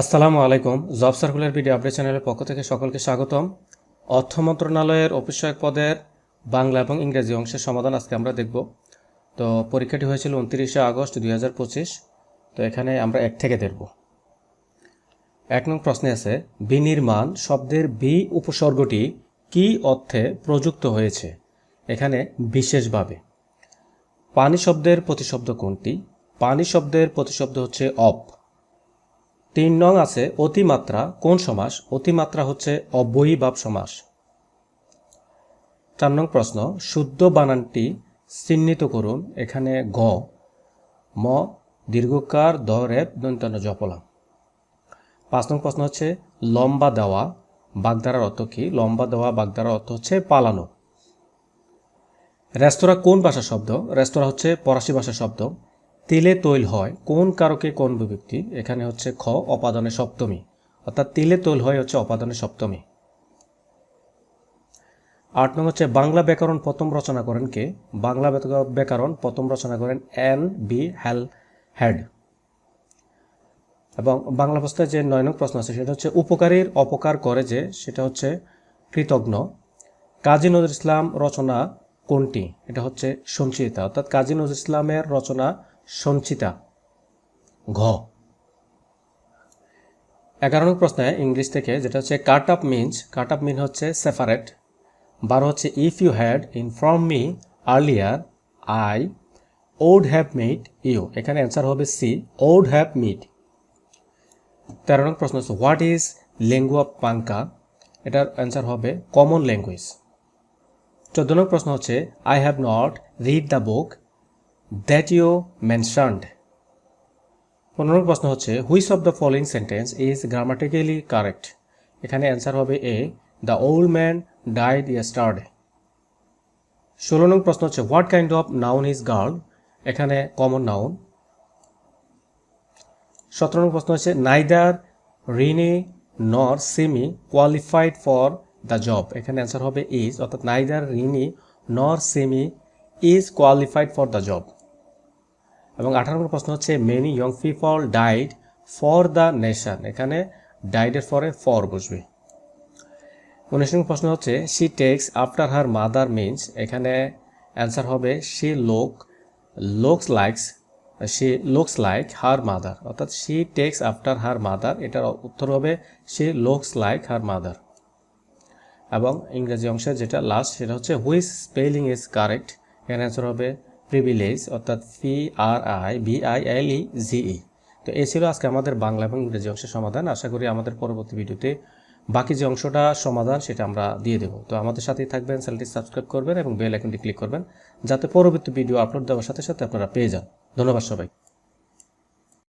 আসসালামু আলাইকুম। Job circular video update চ্যানেলের পক্ষ থেকে সকলকে স্বাগতম। অর্থ মন্ত্রণালয়ের অফিসয়ক পদের বাংলা এবং ইংরেজি অংশের সমাধান আজকে আমরা দেখব। তো পরীক্ষাটি হয়েছিল উনত্রিশে আগস্ট দুই হাজার পঁচিশ। তো এখানে আমরা এক থেকে দেখব। এক নং প্রশ্নে আছে, বিনির্মাণ শব্দের বি উপসর্গটি কি অর্থে প্রযুক্ত হয়েছে? এখানে বিশেষভাবে, পানি শব্দের প্রতিশব্দ কোনটি? পানি শব্দের প্রতিশব্দ হচ্ছে অপ তিন নং আছে অতিমাত্রা। কোন সমাস? অতিমাত্রা হচ্ছে অব্যয়ীভাব সমাস। চার নং প্রশ্ন, শুদ্ধ বানানটি চিহ্নিত করুন। এখানে গ, ম, দীর্ঘকার দ রেপ দন্তন্য জপলা পাঁচ নং প্রশ্ন হচ্ছে, লম্বা দেওয়া বাগদারার অর্থ কি? লম্বা দেওয়া, বাগধারার অর্থ হচ্ছে পালানো। রেস্তোরাঁ কোন ভাষা শব্দ? রেস্তোরাঁ হচ্ছে ফরাসি ভাষা শব্দ। তিলে তৈল হয় কোন কারকে কোন বিভক্তি? এখানে হচ্ছে খ অপাদানের সপ্তমী। অর্থাৎ তিলে তৈল হয় হচ্ছে অপাদানের সপ্তমী। আট নং হচ্ছে বাংলা ব্যাকরণ প্রথম রচনা করেন কে? বাংলা ব্যাক- ব্যাকরণ প্রথম রচনা করেন এন বি হ্যাল হেড এবং বাংলা ভাষায় যে নয় নং প্রশ্ন আছে, সেটা হচ্ছে উপকারীর অপকার করে যে, সেটা হচ্ছে কৃতজ্ঞ। কাজী নজরুল ইসলাম রচনা কোনটি? এটা হচ্ছে সঞ্চিতা। অর্থাৎ কাজী নজরুল ইসলামের রচনা সঞ্চিতা, ঘ। এগারো নং প্রশ্নে ইংলিশ থেকে যেটা হচ্ছে cut up means cut up mean হচ্ছে সেপারেট বারো হচ্ছে if you had inform me earlier I would have meet you এখানে অ্যান্সার হবে সি ওড হ্যাভ মিট তেরো নং প্রশ্ন হচ্ছে হোয়াট ইজ লেঙ্গুয়া পাঙ্কা এটার অ্যান্সার হবে কমন ল্যাঙ্গুয়েজ চোদ্দ নং প্রশ্ন হচ্ছে I have not read the book that you mentioned. পনেরো প্রশ্ন হচ্ছে, which of the following sentence is grammatically correct এখানে অ্যান্সার হবে A the old man died yesterday ষোলো নং প্রশ্ন হচ্ছে what kind of noun is girl এখানে কমন নাউন সতেরো নং প্রশ্ন হচ্ছে neither Rini nor Simi qualified for the job এখানে অ্যান্সার হবে ইজ অর্থাৎ neither Rini nor Simi is qualified for the job এবং আঠারো নম্বর প্রশ্ন হচ্ছে many young people died for the nation এখানে ডাইডের পরে ফর বসবে। উনিশ নম্বর প্রশ্ন হচ্ছে she takes after her mother means এখানে অ্যান্সার হবে she look looks likes she looks like her mother অর্থাৎ she takes after her mother এটার উত্তর হবে she looks like her mother এবং ইংরেজি অংশে যেটা লাস্ট সেটা হচ্ছে হুইস স্পেলিং ইজ কারেক্ট এখানে অ্যান্সার হবে প্রিভিলেজ অর্থাৎ P R I V I L E G E তো এ ছিল আজকে আমাদের বাংলা এবং ইংরেজি অংশের সমাধান। আশা করি আমাদের পরবর্তী ভিডিওতে বাকি যে অংশটা সমাধান সেটা আমরা দিয়ে দেবো। তো আমাদের সাথেই থাকবেন, চ্যানেলটি সাবস্ক্রাইব করবেন এবং বেল আইকনটি ক্লিক করবেন, যাতে পরবর্তী ভিডিও আপলোড দেওয়ার সাথে সাথে আপনারা পেয়ে যান। ধন্যবাদ সবাই